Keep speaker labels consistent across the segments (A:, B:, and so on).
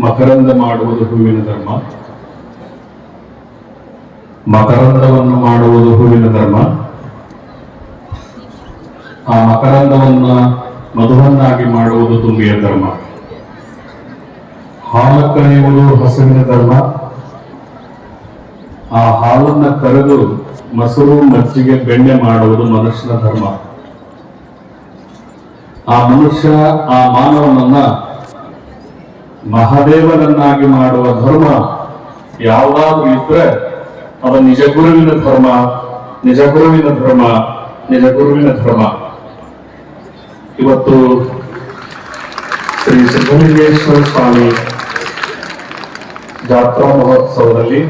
A: ಮಕರಂದ ಮಾಡುವುದು ಹೂವಿನ ಧರ್ಮ. ಮಕರಂದವನ್ನು ಮಾಡುವುದು ಹೂವಿನ ಧರ್ಮ. ಆ ಮಕರಂದವನ್ನ ಮಧುವನ್ನಾಗಿ ಮಾಡುವುದು ತುಂಬಿಯ ಧರ್ಮ. ಹಾಲು ಕರೆಯುವುದು ಹಸುವಿನ ಧರ್ಮ. ಆ ಹಾಲನ್ನ ಕರೆದು ಮೊಸರು ಮಜ್ಜಿಗೆ ಬೆಣ್ಣೆ ಮಾಡುವುದು ಮನುಷ್ಯನ ಧರ್ಮ. ಆ ಮನುಷ್ಯ ಆ ಮಾನವನನ್ನ ಮಹಾದೇವನನ್ನಾಗಿ ಮಾಡುವ ಧರ್ಮ ಯಾವುದಾದ್ರೂ ಇದ್ರೆ ಅದು ನಿಜ ಗುರುವಿನ ಧರ್ಮ, ನಿಜ ಗುರುವಿನ ಧರ್ಮ, ನಿಜ ಗುರುವಿನ ಧರ್ಮ. ಇವತ್ತು ಶ್ರೀ ಸಿದ್ಧಲಿಂಗೇಶ್ವರ ಸ್ವಾಮಿ ಜಾತ್ರಾ ಮಹೋತ್ಸವದಲ್ಲಿ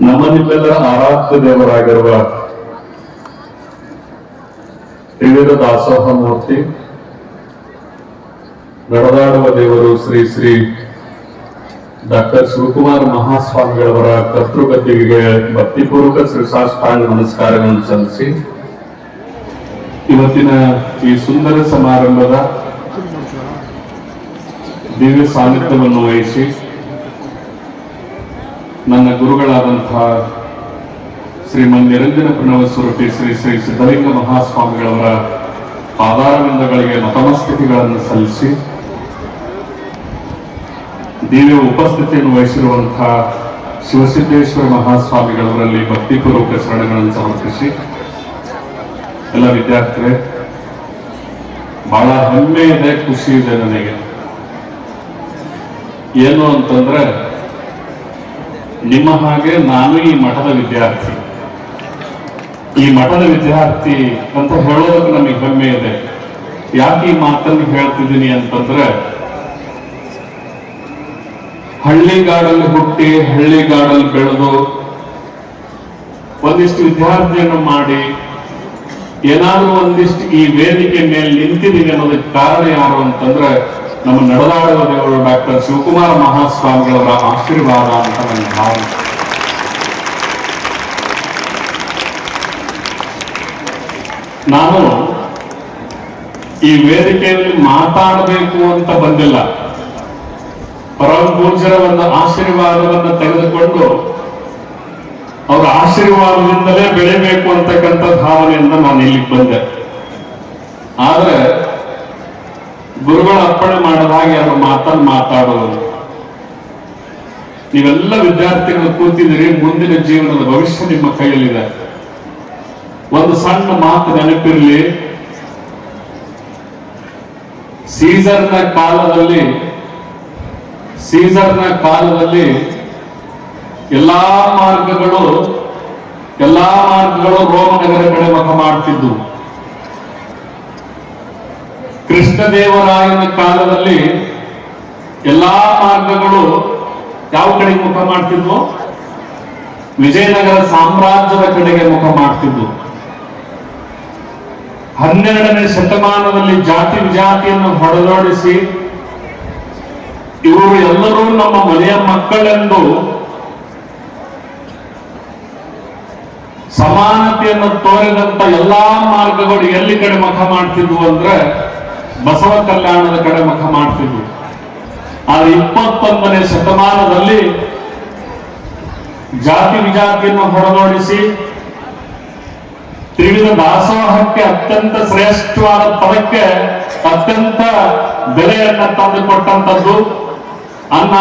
A: ನಮ್ಮ ನಿಮ್ಮೆಲ್ಲರ ಆರಾಧ್ಯ ದೇವರಾಗಿರುವ ತ್ರಿವಿಧ ದಾಸೋಹ ಮೂರ್ತಿ ನಡೆದಾಡುವ ದೇವರು ಶ್ರೀ ಶ್ರೀ ಡಾಕ್ಟರ್ ಶಿವಕುಮಾರ್ ಮಹಾಸ್ವಾಮಿಗಳವರ ಕರ್ತೃಗದ್ದಿಗೆ ಭಕ್ತಿಪೂರ್ವಕ ಶ್ರೀ ಸಾಷ್ಟಾಂಗ ನಮಸ್ಕಾರಗಳನ್ನು ಸಲ್ಲಿಸಿ, ಇವತ್ತಿನ ಈ ಸುಂದರ ಸಮಾರಂಭದ ದಿವ್ಯ ಸಾನ್ನಿಧ್ಯವನ್ನು ವಹಿಸಿ, ನನ್ನ ಗುರುಗಳಾದಂತಹ ಶ್ರೀಮನ್ ನಿರಂಜನ ಪ್ರಣವ ಸ್ವರೂಪಿ ಶ್ರೀ ಶ್ರೀ ಸಿದ್ಧಲಿಂಗ ಮಹಾಸ್ವಾಮಿಗಳವರ ಪಾದಾರವಿಂದಗಳಿಗೆ ನತಮಸ್ಥಿತಿಗಳನ್ನು ಸಲ್ಲಿಸಿ ದಿವ್ಯ ಉಪಸ್ಥಿತಿಯನ್ನು ವಹಿಸಿರುವಂತಹ ಶಿವಸಿದ್ದೇಶ್ವರ ಮಹಾಸ್ವಾಮಿಗಳವರಲ್ಲಿ ಭಕ್ತಿಪೂರ್ವಕ ಶರಣಗಳನ್ನು ಸಮರ್ಪಿಸಿ. ಎಲ್ಲ ವಿದ್ಯಾರ್ಥಿಗಳೇ, ಬಹಳ ಹೆಮ್ಮೆ ಇದೆ, ಖುಷಿ ಇದೆ ನನಗೆ. ಏನು ಅಂತಂದ್ರೆ, ನಿಮ್ಮ ಹಾಗೆ ನಾನು ಈ ಮಠದ ವಿದ್ಯಾರ್ಥಿ. ಈ ಮಠದ ವಿದ್ಯಾರ್ಥಿ ಅಂತ ಹೇಳೋದಕ್ಕೆ ನಮಗೆ ಹೆಮ್ಮೆ ಇದೆ. ಯಾಕೆ ಈ ಮಾತನ್ನು ಹೇಳ್ತಿದ್ದೀನಿ ಅಂತಂದ್ರೆ ಹಳ್ಳಿಗಾಡಲ್ಲಿ ಹುಟ್ಟಿ ಹಳ್ಳಿಗಾಡಲ್ಲಿ ಬೆಳೆದು ಒಂದಿಷ್ಟು ವಿದ್ಯಾರ್ಥಿಯನ್ನು ಮಾಡಿ ಏನಾದ್ರೂ ಒಂದಿಷ್ಟು ಈ ವೇದಿಕೆ ಮೇಲೆ ನಿಂತಿದ್ದೀವಿ ಅನ್ನೋದಕ್ಕೆ ಕಾರಣ ಯಾರು ಅಂತಂದ್ರೆ ನಮ್ಮ ನಡೆದಾಡುವ ದೇವರು ಡಾಕ್ಟರ್ ಶಿವಕುಮಾರ ಮಹಾಸ್ವಾಮಿಗಳವರ ಆಶೀರ್ವಾದ ಅಂತ ನನ್ನ ಭಾವನೆ. ನಾನು ಈ ವೇದಿಕೆಯಲ್ಲಿ ಮಾತಾಡಬೇಕು ಅಂತ ಬಂದಿಲ್ಲ. ಪರಮ ಪೂಜ್ಯರ ಒಂದು ಆಶೀರ್ವಾದವನ್ನು ತೆಗೆದುಕೊಂಡು ಅವರ ಆಶೀರ್ವಾದದಿಂದಲೇ ಬೆಳೆಯಬೇಕು ಅಂತಕ್ಕಂಥ ಭಾವನೆಯಿಂದ ನಾನು ಇಲ್ಲಿಗೆ ಬಂದೆ. ಆದ್ರೆ ಗುರುಗಳ ಅರ್ಪಣೆ ಮಾಡಿದ ಹಾಗೆ ಅವರು ಮಾತನ್ನು ಮಾತಾಡುವುದು ನೀವೆಲ್ಲ ವಿದ್ಯಾರ್ಥಿಗಳು ಕೂತಿದ್ದೀರಿ, ಮುಂದಿನ ಜೀವನದ ಭವಿಷ್ಯ ನಿಮ್ಮ ಕೈಯಲ್ಲಿದೆ. ಒಂದು ಸಣ್ಣ ಮಾತು ನೆನಪಿರಲಿ. ಸೀಸರ್ನ ಕಾಲದಲ್ಲಿ ಸೀಸರ್ನ ಕಾಲದಲ್ಲಿ ಎಲ್ಲಾ ಮಾರ್ಗಗಳು ಎಲ್ಲಾ ಮಾರ್ಗಗಳು ರೋಮನಗರ ಕಡೆ ಮುಖ ಮಾಡ್ತಿದ್ವು. ಕೃಷ್ಣದೇವರಾಯನ ಕಾಲದಲ್ಲಿ ಎಲ್ಲಾ ಮಾರ್ಗಗಳು ಯಾವ ಕಡೆಗೆ ಮುಖ ಮಾಡ್ತಿದ್ವು? ವಿಜಯನಗರ ಸಾಮ್ರಾಜ್ಯದ ಕಡೆಗೆ ಮುಖ ಮಾಡ್ತಿದ್ವು. ಹನ್ನೆರಡನೇ ಶತಮಾನದಲ್ಲಿ ಜಾತಿ ವಿಜಾತಿಯನ್ನು ಹೊಡೆದೋಡಿಸಿ ಇವರು ಎಲ್ಲರೂ ನಮ್ಮ ಮನೆಯ ಮಕ್ಕಳೆಂದು ಸಮಾನತೆಯನ್ನು ತೋರಿದಂತ ಎಲ್ಲಾ ಮಾರ್ಗಗಳು ಎಲ್ಲಿ ಕಡೆ ಮುಖ ಮಾಡ್ತಿದ್ವು ಅಂದ್ರೆ ಬಸವ ಕಲ್ಯಾಣದ ಕಡೆ ಮುಖ ಮಾಡ್ತಿದ್ವು. ಆದ್ರೆ ಇಪ್ಪತ್ತೊಂದನೇ ಶತಮಾನದಲ್ಲಿ ಜಾತಿ ವಿಜಾತಿಯನ್ನು ಹೊರನೋಡಿಸಿ ತ್ರಿವಿಧ ದಾಸೋಹಕ್ಕೆ ಅತ್ಯಂತ ಶ್ರೇಷ್ಠವಾದ ಪದಕ್ಕೆ ಅತ್ಯಂತ ಬೆಲೆಯನ್ನ ತಂದುಕೊಟ್ಟಂತದ್ದು ಅನ್ನ,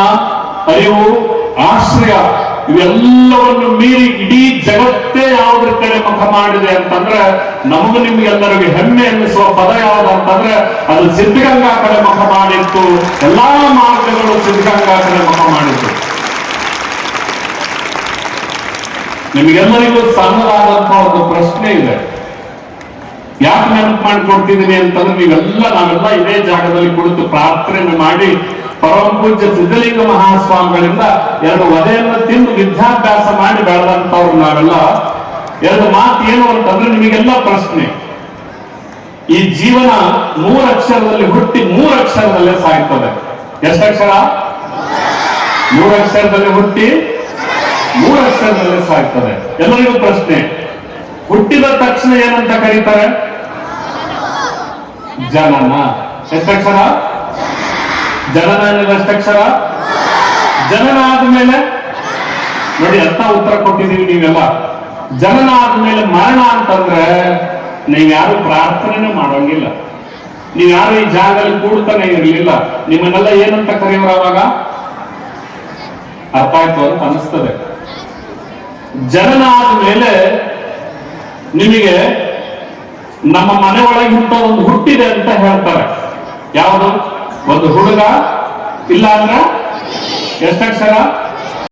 A: ಅರಿವು, ಆಶ್ರಯ, ಇವೆಲ್ಲವನ್ನು ಮೀರಿ ಇಡೀ ಜಗತ್ತೇ ಯಾವುದ್ರ ಕಡೆ ಮುಖ ಮಾಡಿದೆ ಅಂತಂದ್ರೆ ನಮಗೂ ನಿಮ್ಗೆಲ್ಲರಿಗೂ ಹೆಮ್ಮೆ ಎನ್ನಿಸುವ ಪದ ಯಾವ್ದು ಅಂತಂದ್ರೆ ಅದು ಸಿದ್ಧಗಂಗಾ ಕಡೆ ಮುಖ ಮಾಡಿತ್ತು. ಎಲ್ಲಾ ಮಾರ್ಗಗಳು ಸಿದ್ಧಗಂಗಾ ಕಡೆ ಮುಖ ಮಾಡಿತ್ತು. ನಿಮಗೆಲ್ಲರಿಗೂ ಸಣ್ಣದಾದಂತಹ ಒಂದು ಪ್ರಶ್ನೆ ಇದೆ. ಯಾಕೆ ನೆನಪು ಮಾಡಿಕೊಡ್ತಿದ್ದೀನಿ ಅಂತಂದ್ರೆ ನೀವೆಲ್ಲ ನಾವೆಲ್ಲ ಇದೇ ಜಾಗದಲ್ಲಿ ಕುಳಿತು ಪ್ರಾರ್ಥನೆ ಮಾಡಿ ಪರಮ ಪೂಜ್ಯ ಸಿದ್ಧಲಿಂಗ ಮಹಾಸ್ವಾಮಿಗಳಿಂದ ಎರಡು ವಧೆಯನ್ನು ತಿಂದು ವಿದ್ಯಾಭ್ಯಾಸ ಮಾಡಿ ಬೆಳೆದಂತವ್ರು ನಾವೆಲ್ಲ. ಎರಡು ಮಾತು ಏನು ಅಂತಂದ್ರೆ ನಿಮಗೆಲ್ಲ ಪ್ರಶ್ನೆ. ಈ ಜೀವನ ಮೂರು ಅಕ್ಷರದಲ್ಲಿ ಹುಟ್ಟಿ ಮೂರು ಅಕ್ಷರದಲ್ಲೇ ಸಾಯ್ತದೆ. ಎಷ್ಟು ಅಕ್ಷರ? ಮೂರು ಅಕ್ಷರದಲ್ಲಿ ಹುಟ್ಟಿ ಮೂರು ಅಕ್ಷರದಲ್ಲೇ ಸಾಯ್ತದೆ. ಎಲ್ಲರಿಗೂ ಪ್ರಶ್ನೆ. ಹುಟ್ಟಿದ ತಕ್ಷಣ ಏನಂತ ಕರೀತಾರೆ? ಜನನ. ಎಷ್ಟಕ್ಷರ ಜನನ ಅಷ್ಟಕ್ಷರ ಜನನಾದ ಜನನ ಆದ್ಮೇಲೆ ನೋಡಿ, ಅಂತ ಉತ್ತರ ಕೊಟ್ಟಿದ್ದೀವಿ ನೀವೆಲ್ಲ. ಜನನ ಆದ್ಮೇಲೆ ಮರಣ ಅಂತಂದ್ರೆ ನೀವು ಯಾರು ಪ್ರಾರ್ಥನೆ ಮಾಡೋಂಗಿಲ್ಲ. ನೀವು ಯಾರು ಈ ಜಾಗದಲ್ಲಿ ಕೂಡ್ತಾನೆ ಇರಲಿಲ್ಲ. ನಿಮ್ಮನ್ನೆಲ್ಲ ಏನಂತ ಕರೆಯೋರು ಅವಾಗ ಅರ್ಥ ಆಯ್ತು ಅಂತ ಅನಿಸ್ತದೆ ಜನನ ಆದ್ಮೇಲೆ ನಿಮಗೆ ನಮ್ಮ ಮನೆ ಒಳಗಿಂತ ಒಂದು ಹುಟ್ಟಿದೆ ಅಂತ ಹೇಳ್ತಾರೆ. ಯಾವುದು? ಒಂದು ಹುಡುಗ ಇಲ್ಲ ಅಂದ್ರೆ ಎಷ್ಟಕ್ಷರ